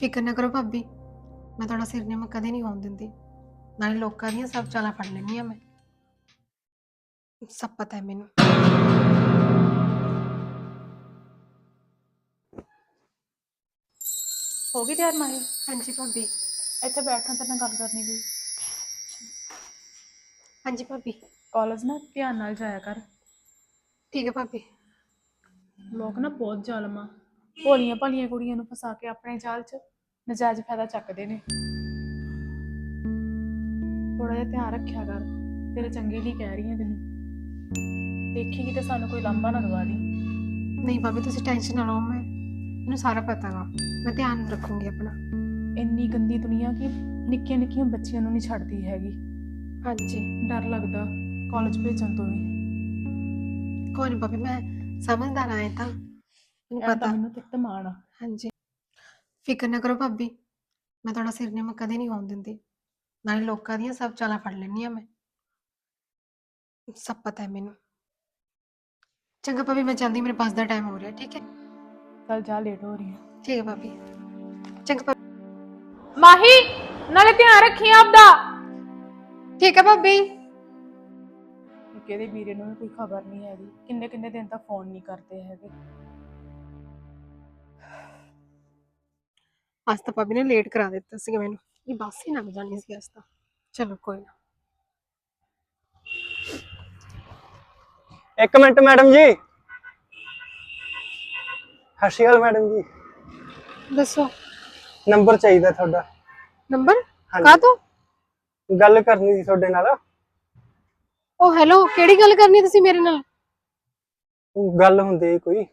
ਫਿਕਰ ਨਾ ਕਰੋ ਭਾਬੀ। ਮੈਂ ਤੁਹਾਡਾ ਸਿਰ ਨਿਯਮ ਕਦੇ ਨਹੀਂ ਹੋਣ ਦਿੰਦੀ। ਨਾਲੇ ਲੋਕਾਂ ਦੀਆਂ ਸਭ ਚਾਲਾਂ ਫੜ ਲੈਂਦੀ ਆ ਮੈਂ। ਸਭ ਪਤਾ ਹੈ ਮੈਨੂੰ। ਹੋ ਗਈ ਤਿਆਰ ਮਾਹੀ? ਹਾਂਜੀ ਭਾਬੀ। ਇੱਥੇ ਬੈਠਾਂ ਤੇ ਨਾਲ ਗੱਲ ਕਰਨੀ ਕੋਈ ਹਾਂਜੀ ਭਾਬੀ। ਕਾਲਜ ਨਾ ਧਿਆਨ ਨਾਲ ਜਾਇਆ ਕਰ। ਠੀਕ ਹੈ ਭਾਬੀ। ਲੋਕ ਨਾ ਬਹੁਤ ਜ਼ਾਲਮ ਆ। ਭੋਲੀਆਂ ਭਾਲੀਆਂ ਕੁੜੀਆਂ ਨੂੰ ਫਸਾ ਕੇ ਆਪਣੇ ਜਾਲ 'ਚ ਨਜਾਇਜ਼ ਫਾਇਦਾ ਚੱਕਦੇ ਨੇ। ਥੋੜਾ ਜਿਹਾ ਧਿਆਨ ਰੱਖਿਆ ਕਰ ਤੇਰੇ ਚੰਗੇ ਲਈ ਕਹਿ ਰਹੀ ਹਾਂ ਤੈਨੂੰ। ਦੇਖੀ ਕਿਤੇ ਸਾਨੂੰ ਕੋਈ ਲਾਂਭਾ ਨਾ ਦਵਾ ਦੀ। ਨਹੀਂ ਭਾਬੀ ਤੁਸੀਂ ਟੈਨਸ਼ਨ ਨਾ ਲਓ ਮੈਂ ਮੈਨੂੰ ਸਾਰਾ ਪਤਾ ਗਾ ਮੈਂ ਧਿਆਨ ਰੱਖੂੰਗੀ ਆਪਣਾ। ਇੰਨੀ ਗੰਦੀ ਦੁਨੀਆ ਕਿ ਨਿੱਕੀਆਂ ਨਿੱਕੀਆਂ ਬੱਚੀਆਂ ਨੂੰ ਨਹੀਂ ਛੱਡਦੀ ਹੈਗੀ। ਹਾਂਜੀ। ਡਰ ਲੱਗਦਾ ਕਾਲਜ ਭੇਜਣ ਤੋਂ ਵੀ। ਕੋਈ ਨਹੀਂ ਭਾਬੀ ਮੈਂ ਸਮਝਦਾਰ ਆਏ ਤਾਂ। ਮੈਨੂੰ ਐਂ ਤਾਂ ਪਤਾ ਮੈਨੂੰ ਤੇ ਮਾਣ ਆ। ਹਾਂਜੀ। ਫਿਕਰ ਨਾ ਕਰੋ ਭਾਬੀ ਮੈਂ ਤੁਹਾਡਾ ਸਿਰ ਨਿਯਮ ਕਦੇ ਨਹੀਂ ਹੋਣ ਦਿੰਦੀ। ਨਾਲੇ ਲੋਕਾਂ ਦੀਆਂ ਸਭ ਚਾਲਾਂ ਫੜ ਲੈਂਦੀ ਆ ਮੈਂ। ਸਭ ਪਤਾ ਹੈ ਮੈਨੂੰ। ਚੰਗਾ ਭਾਬੀ ਮੈਂ ਜਾਂਦੀ ਮੇਰੇ ਪਾਸ ਦਾ ਟਾਈਮ ਹੋ ਰਿਹਾ ਠੀਕ ਹੈ? ਚੱਲ ਜਾ ਲੇਟ ਹੋ ਰਹੀ ਆ ਠੀਕ ਹੈ ਭਾਬੀ। ਚੰਗਾ ਭਾਬੀ। ਮਾਹੀ ਨਾਲੇ ਧਿਆਨ ਰੱਖੀ ਆਪਦਾ। ਠੀਕ ਹੈ ਭਾਬੀ। ਕਿਹਦੇ ਵੀਰੇ ਨੂੰ ਵੀ ਕੋਈ ਖਬਰ ਨਹੀਂ ਹੈਗੀ। ਕਿੰਨੇ ਕਿੰਨੇ ਦਿਨ ਤੱਕ ਫੋਨ ਨਹੀਂ ਕਰਦੇ ਹੈਗੇ। ਅੱਜ ਤਾਂ ਭਾਬੀ ਨੇ ਲੇਟ ਕਰਾ ਦਿੱਤਾ ਸੀਗਾ ਮੈਨੂੰ। ਇਹ ਬੱਸ ਹੀ ਲੰਘ ਜਾਣੀ ਸੀ ਅੱਜ ਤਾਂ। ਚਲੋ ਕੋਈ ਨਾ। ਇੱਕ ਮਿੰਟ ਮੈਡਮ ਜੀ। ਸਤਿ ਸ਼੍ਰੀ ਅਕਾਲ ਮੈਡਮ ਜੀ। ਦੱਸੋ। ਨੰਬਰ ਚਾਹੀਦਾ ਤੁਹਾਡਾ। ਨੰਬਰ? ਹਾਂਜੀ। ਕਾ ਤੋਂ ਗੱਲ ਕਰਨੀ ਸੀ ਤੁਹਾਡੇ ਨਾਲ। ਉਹ ਹੈਲੋ ਕਿਹੜੀ ਗੱਲ ਕਰਨੀ ਤੁਸੀਂ ਮੇਰੇ ਨਾਲ? ਉਹ ਗੱਲ ਹੁੰਦੀ ਹੈ ਕੋਈ।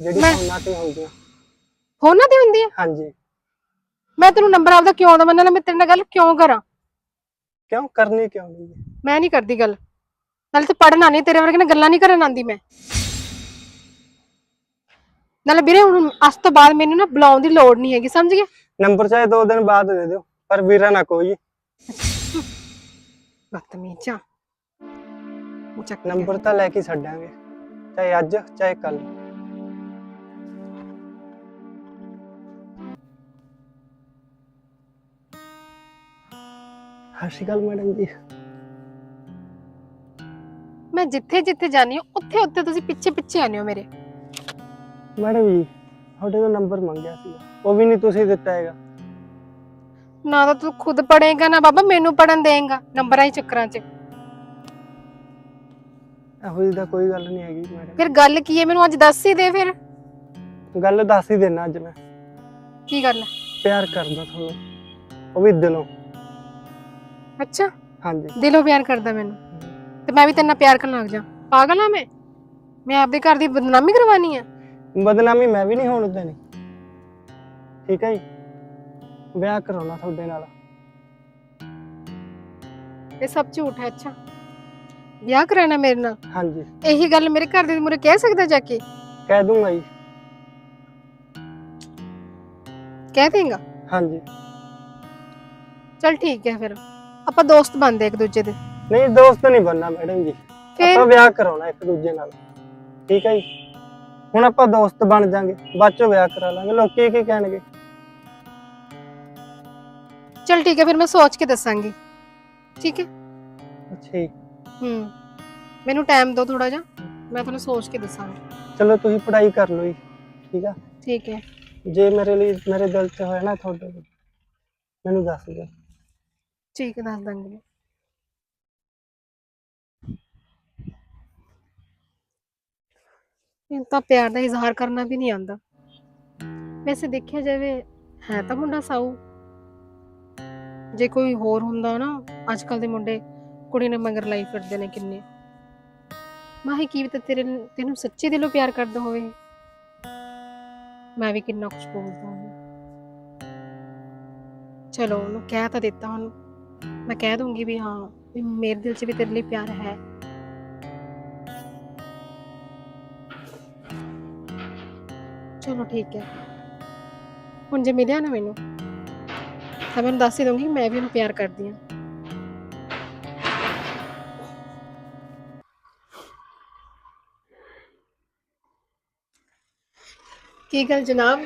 ਜਿਹੜੀ ਮੈਂ- ਫੋਨਾਂ ਤੇ ਹੁੰਦੀ ਆ। ਫੋਨਾਂ ਤੇ ਹੁੰਦੀ ਹੈ ਹਾਂਜੀ। ਮੈਂ ਤੈਨੂੰ ਨੰਬਰ ਆਪਦਾ ਕਿਉਂ ਦਵਾਂ? ਨਾਲ ਮੈਂ ਤੇਰੇ ਨਾਲ ਗੱਲ ਕਿਉਂ ਕਰਾਂ? ਕਿਉਂ? ਕਰਨੀ ਕਿਉਂ ਨਹੀਂ? ਹੈ? ਮੈਂ ਨਹੀਂ ਕਰਦੀ ਗੱਲ। ਨਾਲੇ ਤੂੰ ਪੜਨਾ ਨਹੀਂ ਤੇਰੇ ਵਰਗੇ ਨਾਲ ਗੱਲਾਂ ਨਹੀਂ ਕਰਨ ਆਂਦੀ ਮੈਂ। ਨਾਲੇ ਵੀਰੇ ਹੁਣ ਅੱਜ ਤੋਂ ਬਾਅਦ ਮੈਨੂੰ ਨਾ ਬੁਲਾਉਣ ਦੀ ਲੋੜ ਨਹੀਂ ਹੈਗੀ ਸਮਝ ਗਿਆ ਨੰਬਰ ਚਾਹੇ ਦੋ ਦਿਨ ਬਾਅਦ ਦੇ ਦਿਓ ਪਰ ਵੀਰਾ ਨਾ ਕੋਈ। ਬਦਤਮੀਜ਼। ਆ ਉਹ ਚੱਕ। ਨੰਬਰ ਤਾਂ ਲੈ ਕੇ ਛੱਡਾਂਗੇ ਚਾਹੇ ਅੱਜ ਚਾਹੇ ਕੱਲ ਸਤਿ ਸ਼੍ਰੀ ਅਕਾਲ ਮੈਡਮ ਜੀ। ਮੈਂ ਜਿੱਥੇ ਜਿੱਥੇ ਜਾਣੀ ਹਾਂ ਉੱਥੇ ਉੱਥੇ ਤੁਸੀਂ ਪਿੱਛੇ ਪਿੱਛੇ ਆਨੇ ਹੋ ਮੇਰੇ। ਮੈਡਮ ਜੀ ਤੁਹਾਡੇ ਤੋਂ ਨੰਬਰ ਮੰਗਿਆ ਸੀਗਾ ਉਹ ਵੀ ਨਹੀਂ ਤੁਸੀਂ ਦਿੱਤਾ ਹੈਗਾ। ਨਾ ਤਾਂ ਤੂੰ ਖੁਦ ਪੜੇਗਾ ਨਾ ਬਾਬਾ ਮੈਨੂੰ ਪੜਨ ਦੇਂਗਾ ਨੰਬਰਾਂ ਹੀ ਚੱਕਰਾਂ 'ਚ। ਇਹੋ ਜਿਹੀ ਤਾਂ ਕੋਈ ਗੱਲ ਨਹੀਂ ਹੈਗੀ ਮੈਡਮ। ਫਿਰ ਗੱਲ ਕੀ ਹੈ? ਮੈਨੂੰ ਅੱਜ ਦੱਸ ਹੀ ਦੇ ਫਿਰ। ਗੱਲ ਦੱਸ ਹੀ ਦੇਣਾ ਅੱਜ ਮੈਂ। ਕੀ ਗੱਲ ਹੈ? ਪਿਆਰ ਕਰਦਾ ਤੁਹਾਨੂੰ। ਉਹ ਵੀ ਦਿਲੋਂ। ਅੱਛਾ? ਹਾਂਜੀ। ਦਿਲੋਂ ਪਿਆਰ ਕਰਦਾ ਮੈਨੂੰ। ਤੇ ਮੈਂ ਵੀ ਤੇਰੇ ਨਾਲ ਪਿਆਰ ਕਰਨ ਲੱਗ ਜਾ। ਪਾਗਲ ਆ ਮੈਂ। ਮੈਂ ਆਪਦੇ ਘਰ ਦੀ ਬਦਨਾਮੀ ਕਰਵਾਨੀ ਆ। ਬਦਨਾਮੀ ਮੈਂ ਵੀ ਨਹੀਂ ਹੋਣ ਦੇਣੀ ਠੀਕ ਹੈ ਜੀ? ਵਿਆਹ ਕਰਾਉਣਾ ਤੁਹਾਡੇ ਨਾਲ। ਇਹ ਸਭ ਝੂਠ ਹੈ ਅੱਛਾ। ਵਿਆਹ ਕਰਾਣਾ ਮੇਰੇ ਨਾਲ? ਹਾਂਜੀ। ਇਹੀ ਗੱਲ ਮੇਰੇ ਘਰ ਦੇ ਮੂਹਰੇ ਕਹਿ ਸਕਦਾ ਜਾ ਕੇ? ਕਹਿ ਦੂੰਗਾ ਜੀ। ਕਹਿ ਦੇਂਗਾ? ਹਾਂਜੀ। ਚਲ ਠੀਕ ਹੈ ਫਿਰ। ਆਪਾਂ ਦੋਸਤ ਬਣਦੇ ਇੱਕ ਦੂਜੇ ਦੇ। ਨਹੀਂ ਦੋਸਤ ਨਹੀਂ ਬਣਨਾ ਮੈਡਮ ਜੀ। ਫਿਰ? ਆਪਾਂ ਵਿਆਹ ਕਰਾਉਣਾ ਇੱਕ ਦੂਜੇ ਨਾਲ। ਠੀਕ ਹੈ ਜੀ? ਹੁਣ ਆਪਾਂ ਦੋਸਤ ਬਣ ਜਾਾਂਗੇ ਬਾਅਦ ਚੋਂ ਵਿਆਹ ਕਰਾ ਲਾਂਗੇ। ਲੋਕੀ ਕੀ ਕਹਿਣਗੇ? ਚਲ ਠੀਕ ਹੈ ਫਿਰ ਮੈਂ ਸੋਚ ਕੇ ਦੱਸਾਂਗੀ। ਠੀਕ ਹੈ? ਅੱਛਾ ਜੀ ਹੂੰ। ਮੈਨੂੰ ਟਾਈਮ ਦਿਓ ਥੋੜਾ ਜਿਹਾ ਮੈਂ ਤੁਹਾਨੂੰ ਸੋਚ ਕੇ ਦੱਸਾਂਗੀ। ਚਲੋ ਤੁਸੀਂ ਪੜ੍ਹਾਈ ਕਰ ਲਓ ਜੀ। ਠੀਕ ਆ? ਠੀਕ ਹੈ। ਜੇ ਮੇਰੇ ਲਈ ਮੇਰੇ ਦਿਲ 'ਚ ਹੋਇਆ ਨਾ ਤੁਹਾਡੇ ਲਈ ਮੈਨੂੰ ਦੱਸ ਦਿਓ। ਠੀਕ ਦੱਸ ਦਾਂਗੇ ਇਹ ਤਾਂ ਪਿਆਰ ਦਾ ਇਜ਼ਹਾਰ ਕਰਨਾ ਵੀ ਨਹੀਂ ਆਉਂਦਾ। ਵੈਸੇ ਦੇਖਿਆ ਜਾਵੇ, ਹੈ ਤਾਂ ਮੁੰਡਾ ਸਾਊ। ਜੇ ਕੋਈ ਹੋਰ ਹੁੰਦਾ ਨਾ ਅੱਜ ਕੱਲ ਦੇ ਮੁੰਡੇ ਕੁੜੀ ਨੇ ਮੰਗਰ ਲਾਈ ਫਿਰਦੇ ਨੇ ਕਿੰਨੇ। ਮਾਹੀ, ਕੀ ਵੀ ਤੇਰੇ ਤੈਨੂੰ ਸੱਚੇ ਦਿਲੋਂ ਪਿਆਰ ਕਰਦਾ ਹੋਵੇ। ਮੈਂ ਵੀ ਕਿੰਨਾ ਕੁਝ ਬੋਲਦਾ ਹਾਂ। ਚਲੋ, ਉਹਨੂੰ ਕਹਿ ਤਾਂ ਦਿੱਤਾ ਹੁਣ ਮੈਂ ਕਹਿ ਦੂੰਗੀ ਵੀ ਹਾਂ, ਵੀ ਮੇਰੇ ਦਿਲ 'ਚ ਵੀ ਤੇਰੇ ਲਈ ਪਿਆਰ ਹੈ। ਚਲੋ ਠੀਕ ਹੈ। ਹੁਣ ਜੇ ਮਿਲਿਆ ਨਾ ਮੈਨੂੰ, ਤਾਂ ਮੈਨੂੰ ਦੱਸ ਹੀ ਦੂੰਗੀ ਮੈਂ ਵੀ ਉਹਨੂੰ ਪਿਆਰ ਕਰਦੀ ਹਾਂ। ਕੀ ਗੱਲ ਜਨਾਬ?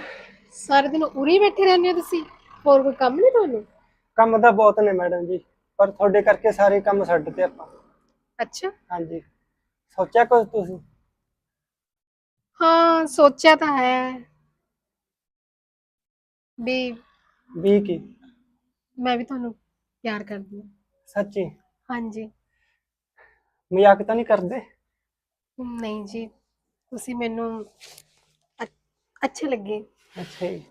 ਸਾਰੇ ਦਿਨ ਉਰੀ ਬੈਠੇ ਰਹਿੰਦੇ ਹੋ ਤੁਸੀਂ? ਹੋਰ ਕੋਈ ਕੰਮ ਨਹੀਂ ਤੁਹਾਨੂੰ? ਕੰਮ ਤਾਂ ਬਹੁਤ ਨੇ ਮੈਡਮ ਜੀ ਪਰ ਤੁਹਾਡੇ ਕਰਕੇ ਸਾਰੇ ਕੰਮ ਛੱਡ ਤੇ ਆਪਾਂ। ਅੱਛਾ। ਹਾਂਜੀ। ਸੋਚਿਆ ਕੁਝ ਤੁਸੀਂ? ਹਾਂ ਸੋਚਿਆ ਤਾਂ ਹੈ। ਵੀ ਵੀ ਕੀ? ਮੈਂ ਵੀ ਤੁਹਾਨੂੰ ਪਿਆਰ ਕਰਦੀ ਹਾਂ। ਸੱਚੀ? ਹਾਂਜੀ। ਮਜ਼ਾਕ ਤਾਂ ਨਹੀਂ ਕਰਦੇ? ਨਹੀਂ ਜੀ ਤੁਸੀਂ ਮੈਨੂੰ ਅੱਛੇ ਲੱਗੇ। ਅੱਛਾ ਜੀ।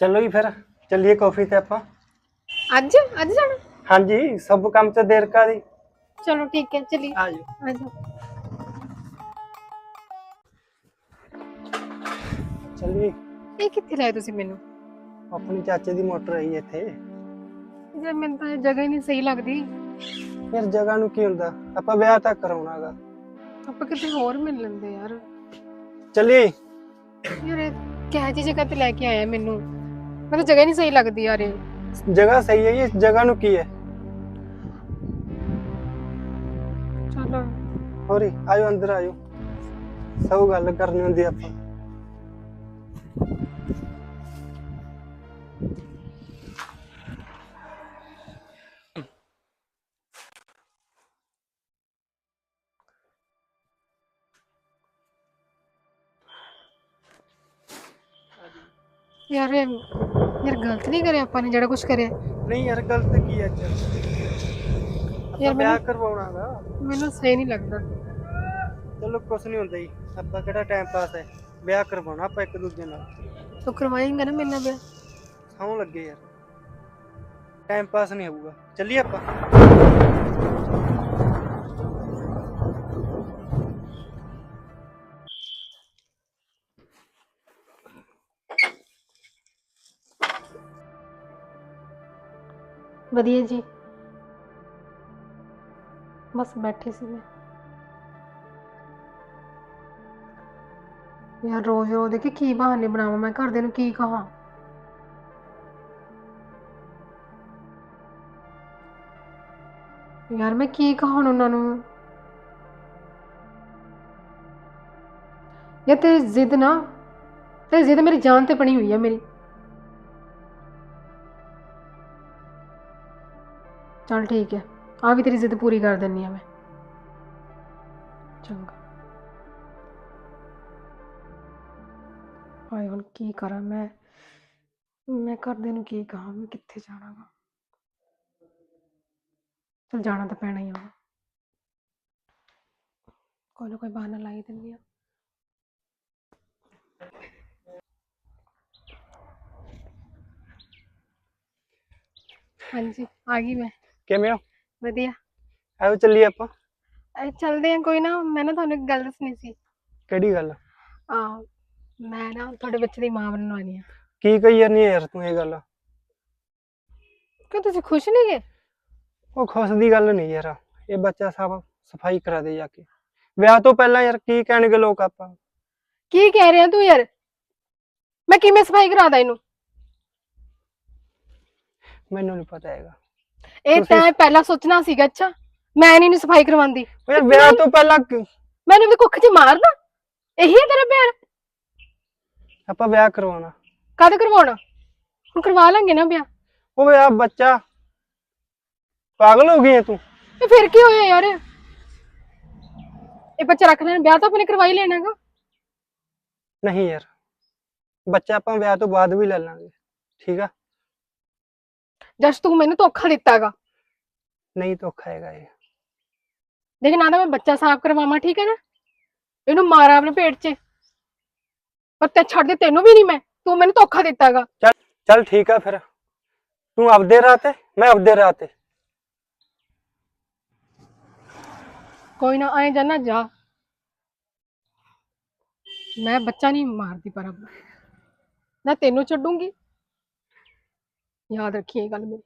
ਚਲੋ ਜੀ ਫਿਰ ਚੱਲੀਏ ਕਾਫੀ ਤੇ ਆਪਾਂ। ਅੱਜ? ਅੱਜ ਜਾਣਾ? ਹਾਂਜੀ ਸਭ ਕੰਮ ਤੇ ਦੇਰ ਕਾਦੀ ਚਲੋ ਠੀਕ ਹੈ ਚਲਿਏ। ਆ ਜਾਓ। ਚੱਲੀਏ। ਇਹ ਕਿੱਥੇ ਲਾਏ ਤੁਸੀਂ ਮੈਨੂੰ? ਆਪਣੀ ਚਾਚੇ ਦੀ ਮੋਟਰ ਆਈ ਇੱਥੇ। ਜੇ ਮੈਨੂੰ ਤਾਂ ਇਹ ਜਗ੍ਹਾ ਹੀ ਨਹੀਂ ਸਹੀ ਲੱਗਦੀ। ਫਿਰ ਜਗ੍ਹਾ ਨੂੰ ਕੀ ਹੁੰਦਾ? ਆਪਾਂ ਵਿਆਹ ਤਾਂ ਕਰਾਉਣਾਗਾ। ਆਪਾਂ ਕਿਤੇ ਹੋਰ ਮਿਲ ਲੈਂਦੇ ਯਾਰ। ਚੱਲੀਏ। ਯਾਰ ਇਹ ਕਿਹੋ ਜਿਹੀ ਜਗ੍ਹਾ ਤੇ ਲੈ ਕੇ ਆਇਆ ਮੈਨੂੰ? ਮੈਨੂੰ ਤਾਂ ਜਗ੍ਹਾ ਹੀ ਨਹੀਂ ਸਹੀ ਲੱਗਦੀ ਯਾਰ ਇਹ। ਜਗ੍ਹਾ ਸਹੀ ਹੈ ਇਸ ਜਗ੍ਹਾ ਨੂੰ ਕੀ ਹੈ? ਚਲੋ। ਹੋਰੀ ਆਇਓ ਅੰਦਰ ਆਇਓ। ਸਭ ਗੱਲ ਕਰਨੀ ਹੁੰਦੀ ਆਪਾਂ। ਯਾਰ ਯਾਰ ਗਲਤ ਨਹੀਂ ਕਰਿਆ ਆਪਾਂ ਨੇ ਜਿਹੜਾ ਕੁਝ ਕਰਿਆ। ਨਹੀਂ ਯਾਰ ਗਲਤ ਕੀ ਚੱਲ ਯਾਰ ਵਿਆਹ ਮੈਨੂੰ ਕਰਵਾਉਣਾਗਾ ਮੈਨੂੰ ਸਹੀ ਨਹੀਂ ਲੱਗਦਾ। ਚਲੋ ਕੁਛ ਨਹੀਂ ਹੁੰਦਾ ਜੀ। ਆਪਾਂ ਕਿਹੜਾ ਟਾਈਮ ਪਾਸ ਹੈ? ਵਿਆਹ ਕਰਵਾਉਣਾ ਆਪਾਂ ਇੱਕ ਦੂਜੇ ਨਾਲ। ਤੂੰ ਕਰਵਾਏਂਗਾ ਨਾ ਮੇਰੇ ਨਾਲ ਵਿਆਹ? ਸੌਂ ਲੱਗੇ ਯਾਰ। ਟਾਈਮ ਪਾਸ ਨਹੀਂ ਹੋਊਗਾ। ਚੱਲੀਏ ਆਪਾਂ। ਵਧੀਆ ਜੀ। ਬਸ ਬੈਠੀ ਸੀ ਮੈਂ। ਯਾਰ ਰੋਜ਼ ਰੋਜ਼ ਦੇ ਕਿ ਕੀ ਬਹਾਨੇ ਬਣਾਵਾਂ, ਮੈਂ ਘਰਦਿਆਂ ਨੂੰ ਕੀ ਕਹਾਂ। ਯਾਰ ਮੈਂ ਕੀ ਕਹਾਂ ਹੁਣ ਉਹਨਾਂ ਨੂੰ। ਯਾਰ ਤੇਰੀ ਜ਼ਿੱਦ ਨਾ, ਤੇਰੀ ਜ਼ਿੱਦ ਮੇਰੀ ਜਾਨ ਤੇ ਬਣੀ ਹੋਈ ਹੈ ਮੇਰੀ। ਚਲ ਠੀਕ ਹੈ। ਆ ਵੀ ਤੇਰੀ ਜ਼ਿੱਦ ਪੂਰੀ ਕਰ ਦਿੰਨੀ ਆ ਮੈਂ। ਚੰਗਾ। ਹਾਏ, ਹੁਣ ਕੀ ਕਰਾਂ ਮੈਂ? ਮੈਂ ਘਰਦਿਆਂ ਨੂੰ ਕੀ ਕਹਾਂ? ਮੈਂ ਕਿੱਥੇ ਜਾਣਾ ਵਾ ਚਲ ਜਾਣਾ ਤਾਂ ਪੈਣਾ ਹੀ ਆ। ਕੋਈ ਨਾ, ਕੋਈ ਬਹਾਨਾ ਲਾਈ ਦਿੰਦੀ ਆ। ਹਾਂਜੀ, ਆ ਗਈ ਮੈਂ। ਕਿਵੇਂ ਹੋ? ਵਧੀਆ। ਆਇਓ ਚੱਲੀਏ ਆਪਾਂ? ਅਹ ਚੱਲਦੇ ਆ ਕੋਈ ਨਾ ਮੈਂ ਨਾ ਤੁਹਾਨੂੰ ਇੱਕ ਗੱਲ ਦੱਸਣੀ ਸੀ। ਕਿਹੜੀ ਗੱਲ? ਆ ਮੈਂ ਨਾ ਤੁਹਾਡੇ ਬੱਚੇ ਦੀ ਮਾਂ ਬਣਨ ਵਾਲੀ ਆ ਕੀ ਕਹੀ ਹੈ ਯਾਰ ਤੂੰ ਇਹ ਗੱਲ? ਕਿਉਂ ਤੁਸੀਂ ਖੁਸ਼ ਨਹੀਂ ਉਹ ਖੁਸ਼ ਦੀ ਗੱਲ ਨਹੀਂ ਯਾਰ ਇਹ ਬੱਚਾ ਸਭ ਸਫ਼ਾਈ ਕਰਾ ਦੇ ਜਾ ਕੇ। ਵਿਆਹ ਤੋਂ ਪਹਿਲਾਂ ਯਾਰ ਕੀ ਕਹਿਣਗੇ ਲੋਕ ਆਪਾਂ? ਕੀ ਕਹਿ ਰਿਹਾ ਤੂੰ ਯਾਰ? ਮੈਂ ਕਿਵੇਂ ਸਫ਼ਾਈ ਕਰਾਦਾ ਇਹਨੂੰ? ਮੈਨੂੰ ਨਹੀਂ ਪਤਾ ਹੈਗਾ। ਇਹ ਤੁਸੀਂ- ਤਾਂ ਪਹਿਲਾਂ ਸੋਚਣਾ ਸੀਗਾ ਅੱਛਾ ਮੈਂ ਨਹੀਂ ਇਹਨੂੰ ਸਫ਼ਾਈ ਕਰਵਾਉਂਦੀ। ਯਾਰ ਵਿਆਹ ਤੋਂ ਪਹਿਲਾਂ ਕਿ- ਮੈਨੂੰ ਵੀ ਕੁੱਖ 'ਚ ਮਾਰਨਾ? ਇਹੀ ਹੈ ਤੇਰਾ ਪਿਆਰ? ਆਪਾਂ ਵਿਆਹ ਕਰਵਾਉਣਾ। ਕਦ ਕਰਵਾਉਣਾ? ਹੁਣ ਕਰਵਾ ਲਾਂਗੇ ਨਾ ਵਿਆਹ। ਉਹ ਵਿਆਹ ਬੱਚਾ। ਪਾਗਲ ਹੋ ਗਈ ਹੈ ਤੂੰ। ਤੇ ਫਿਰ ਕੀ ਹੋਇਆ ਯਾਰ? ਇਹ ਬੱਚਾ ਰੱਖ ਲੈਣ ਵਿਆਹ ਤਾਂ ਆਪਣੇ ਕਰਵਾਈ ਲੈਣਾਗਾ ਨਹੀਂ ਯਾਰ ਬੱਚਾ ਆਪਾਂ ਵਿਆਹ ਤੋਂ ਬਾਅਦ ਵੀ ਲੈ ਲਾਂਗੇ। ਠੀਕ ਆ? ਜਸ ਤੂੰ ਮੈਨੂੰ ਧੋਖਾ ਦਿੱਤਾਗਾ। ਨਹੀਂ ਧੋਖਾ ਹੈਗਾ ਇਹ। ਦੇਖ ਨਾ ਤਾਂ ਮੈਂ ਬੱਚਾ ਸਾਫ਼ ਕਰਵਾਵਾਂ ਠੀਕ ਹੈ ਨਾ? ਇਹਨੂੰ ਮਾਰਾਂ ਆਪਣੇ ਪੇਟ 'ਚ। ਪਰ ਤੇ ਛੱਡ ਦੇ ਤੈਨੂੰ ਵੀ ਨਹੀਂ ਮੈਂ। ਤੂੰ ਮੈਨੂੰ ਧੋਖਾ ਦਿੱਤਾਗਾ। ਚੱਲ ਠੀਕ ਆ ਫਿਰ। ਤੂੰ ਆਪਦੇ ਰਾਹ ਤੇ ਮੈਂ ਆਪਦੇ ਰਾਹ ਤੇ। ਕੋਈ ਨਾ ਆਏ ਜਾਨਾ ਜਾ। ਮੈਂ ਬੱਚਾ ਨਹੀਂ ਮਾਰਦੀ ਪਰ ਅਬ ਨਾ ਤੈਨੂੰ ਛੱਡੂੰਗੀ। ਯਾਦ ਰੱਖੀ ਇਹ ਗੱਲ ਮੇਰੀ।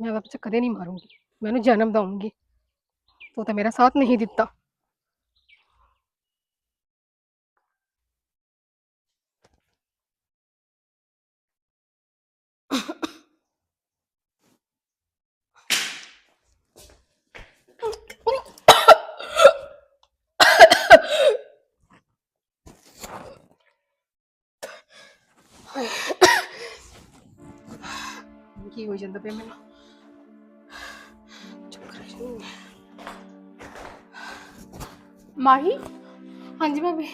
ਮੈਂ ਆਪਦਾ ਬੱਚਾ ਕਦੇ ਨਹੀਂ ਮਾਰੂੰਗੀ। ਮੈਨੂੰ ਜਨਮ ਦਊਂਗੀ। ਤੂੰ ਤਾਂ ਮੇਰਾ ਸਾਥ ਨਹੀਂ ਦਿੱਤਾ। ਕੀ ਹੋਈ ਜਾਂਦਾ ਪਿਆ ਮੈਨੂੰ ਚੱਕਰ ਜਿਹੀ। ਮਾਹੀ ਹਾਂਜੀ ਭਾਬੀ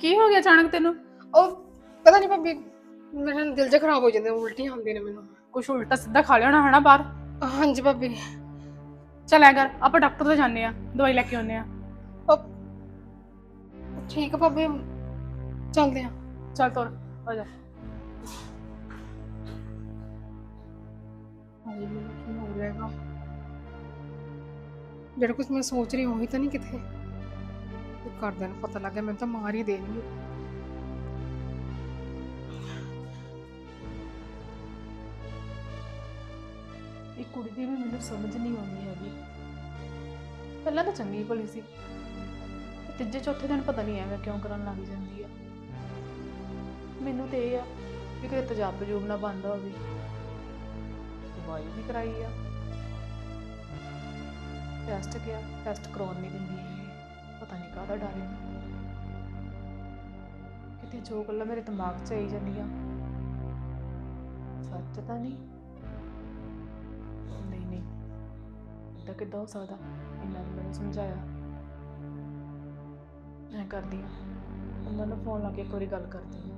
ਕੀ ਹੋ ਗਿਆ ਅਚਾਨਕ ਤੈਨੂੰ ਉਹ ਪਤਾ ਨਹੀਂ ਭਾਬੀ ਮੇਰਾ ਨਾ ਦਿਲ ਜਿਹਾ ਖਰਾਬ ਹੋ ਜਾਂਦਾ ਉਲਟੀਆਂ ਆਉਂਦੀਆਂ ਨੇ ਮੈਨੂੰ ਕੁਛ ਉਲਟਾ ਸਿੱਧਾ ਖਾ ਲਿਆ ਹੋਣਾ ਹਨਾ ਬਾਹਰ ਹਾਂਜੀ ਭਾਬੀ ਚੱਲ ਐ ਕਰ ਆਪਾਂ ਡਾਕਟਰ ਤੋਂ ਜਾਂਦੇ ਆ ਦਵਾਈ ਲੈ ਕੇ ਆਉਂਦੇ ਆ ਉਹ ਠੀਕ ਆ ਭਾਬੀ ਚੱਲਦੇ ਆ ਚੱਲ ਤੁਰ ਆ ਜਾ ਹਾਏ ਮੈਨੂੰ ਕੀ ਹੋ ਰਿਹਾ ਹੈਗਾ ਜਿਹੜਾ ਕੁਝ ਮੈਂ ਸੋਚ ਰਹੀ ਹਾਂ ਉਹੀ ਤਾਂ ਨਹੀਂ ਕਿਤੇ ਇਹ ਘਰਦਿਆਂ ਨੂੰ ਪਤਾ ਲੱਗ ਗਿਆ ਮੈਨੂੰ ਤਾਂ ਮਾਰ ਹੀ ਦੇਣਗੇ ਇਹ ਕੁੜੀ ਦੀ ਵੀ ਮੈਨੂੰ ਸਮਝ ਨਹੀਂ ਆਉਂਦੀ ਹੈਗੀ ਪਹਿਲਾਂ ਤਾਂ ਚੰਗੀ ਭਲੀ ਸੀ ਤੀਜੇ ਚੌਥੇ ਦਿਨ ਪਤਾ ਨਹੀਂ ਹੈਗਾ ਕਿਉਂ ਕਰਨ ਲੱਗ ਜਾਂਦੀ ਆ ਮੈਨੂੰ ਤੇ ਇਹ ਆ ਕਿ ਕਿਤੇ ਤੇਜ਼ਾਬ ਤਜੂਬ ਨਾ ਬੰਦ ਹੋਵੇ ਦਵਾਈ ਵੀ ਕਰਾਈ ਆ। ਟੈਸਟ ਗਿਆ ਟੈਸਟ ਕਰਾਉਣ ਨਹੀਂ ਦਿੰਦੀ ਇਹ। ਪਤਾ ਨਹੀਂ ਕਾਹਦਾ ਡਰ ਹੈ। ਕਿਤੇ ਜੋ ਗੱਲਾਂ ਮੇਰੇ ਦਿਮਾਗ 'ਚ ਆਈ ਜਾਂਦੀਆਂ। ਸੱਚ ਤਾਂ ਨਹੀਂ? ਨਹੀਂ ਨਹੀਂ। ਇੱਦਾਂ ਕਿੱਦਾਂ ਹੋ ਸਕਦਾ? ਇਹਨਾਂ ਨੇ ਮੈਨੂੰ ਸਮਝਾਇਆ। ਮੈਂ ਕਰਦੀ ਹਾਂ। ਉਹਨਾਂ ਨੂੰ ਫੋਨ ਲਾ ਕੇ ਇੱਕ ਵਾਰੀ ਗੱਲ ਕਰਦੀ ਹਾਂ।